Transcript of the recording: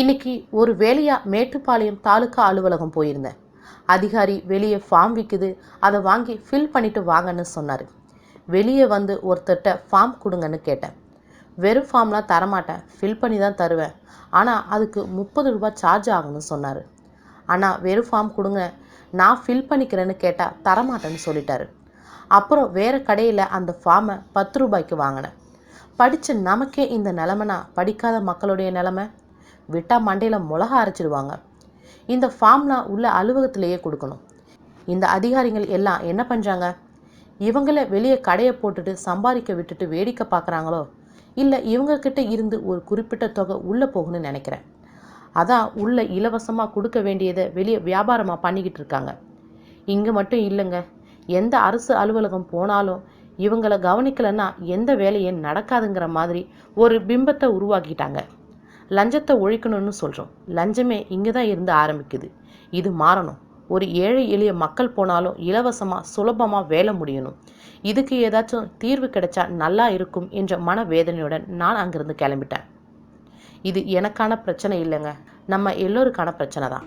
இன்னைக்கு ஒரு வேலையாக மேட்டுப்பாளையம் தாலுக்கா அலுவலகம் போயிருந்தேன். அதிகாரி வெளியே ஃபார்ம் விற்குது அதை வாங்கி ஃபில் பண்ணிட்டு வாங்கன்னு சொன்னார். வெளியே வந்து ஒருத்தர்கிட்ட ஃபார்ம் கொடுங்கன்னு கேட்டேன். வெறும் ஃபார்ம்லாம் தரமாட்டேன் ஃபில் பண்ணி தான் தருவேன். ஆனால் அதுக்கு முப்பது ரூபாய் சார்ஜ் ஆகும்னு சொன்னார். ஆனால் வெறும் ஃபார்ம் கொடுங்க நான் ஃபில் பண்ணிக்கிறேன்னு கேட்டால் தரமாட்டேன்னு சொல்லிட்டாரு. அப்புறம் வேறு கடையில் அந்த ஃபார்மை பத்து ரூபாய்க்கு வாங்கினேன். படித்த நமக்கே இந்த நிலமைனா படிக்காத மக்களுடைய நிலமை விட்டால் மண்டையில் மிளகா அரைச்சிடுவாங்க. இந்த ஃபார்ம்லாம் உள்ள அலுவலகத்திலேயே கொடுக்கணும். இந்த அதிகாரிகள் எல்லாம் என்ன பண்ணுறாங்க இவங்கள வெளியே கடையை போட்டுட்டு சம்பாதிக்க விட்டுட்டு வேடிக்கை பார்க்குறாங்களோ? இல்லை இவங்கக்கிட்ட இருந்து ஒரு குறிப்பிட்ட தொகை உள்ளே போகணும்னு நினைக்கிறேன். அதான் உள்ளே இலவசமாக கொடுக்க வேண்டியதை வெளியே வியாபாரமாக பண்ணிக்கிட்டு இருக்காங்க. இங்கே மட்டும் இல்லைங்க. எந்த அரசு அலுவலகம் போனாலும் இவங்களை கவனிக்கலைன்னா எந்த வேலையும் நடக்காதுங்கிற மாதிரி ஒரு பிம்பத்தை உருவாக்கிட்டாங்க. லஞ்சத்தை ஒழிக்கணும்னு சொல்கிறோம் லஞ்சமே இங்கே தான் இருந்து ஆரம்பிக்குது. இது மாறணும். ஒரு ஏழை எளிய மக்கள் போனாலும் இலவசமாக சுலபமாக வேலை முடியணும். இதுக்கு ஏதாச்சும் தீர்வு கிடைச்சா நல்லா இருக்கும் என்ற மனவேதனையுடன் நான் அங்கிருந்து கிளம்பிட்டேன். இது எனக்கான பிரச்சனை இல்லைங்க. நம்ம எல்லோருக்கான பிரச்சனை தான்